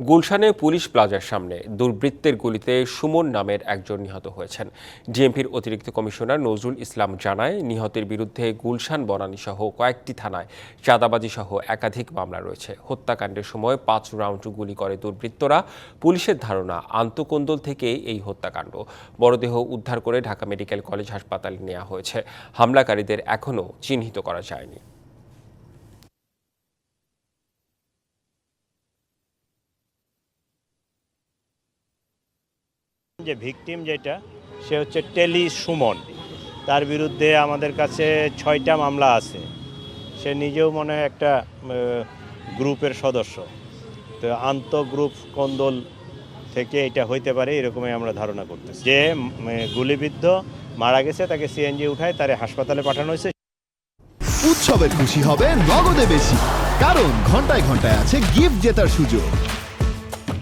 গুলশানে পুলিশ প্লাজার সামনে দুর্বৃত্তের গুলিতে সুমন নামের একজন নিহত হয়েছেন। ডিএমপির অতিরিক্ত কমিশনার নজরুল ইসলাম জানায়, নিহতের বিরুদ্ধে গুলশান বনানী সহ কয়েকটি থানায় চাঁদাবাজি সহ একাধিক মামলা রয়েছে। হত্যাকাণ্ডের সময় পাঁচ রাউন্ড গুলি করে দুর্বৃত্তরা। পুলিশের ধারণা, আন্তকোন্দল থেকে এই হত্যাকাণ্ড। মরদেহ উদ্ধার করে ঢাকা মেডিকেল কলেজ হাসপাতালে নেওয়া হয়েছে। হামলাকারীদের এখনও চিহ্নিত করা যায়নি। যে ভিকটিম যেটা, সে হচ্ছে টেলি সুমন। তার বিরুদ্ধে আমাদের কাছে ছয়টা মামলা আছে। সে নিজেও মনে একটা গ্রুপের সদস্য। তো আন্তঃগ্রুপ কন্দল থেকে এটা হইতে পারে, এরকমই আমরা ধারণা করতেছি। যে গুলিবিদ্ধ মারা গেছে, তাকে সিএনজি উঠায়, তারে হাসপাতালে পাঠানো হয়েছে। উৎসবের খুশি হবে নগদে বেশি, কারণ ঘন্টায় ঘন্টায় আছে গিফট জেতার সুযোগ।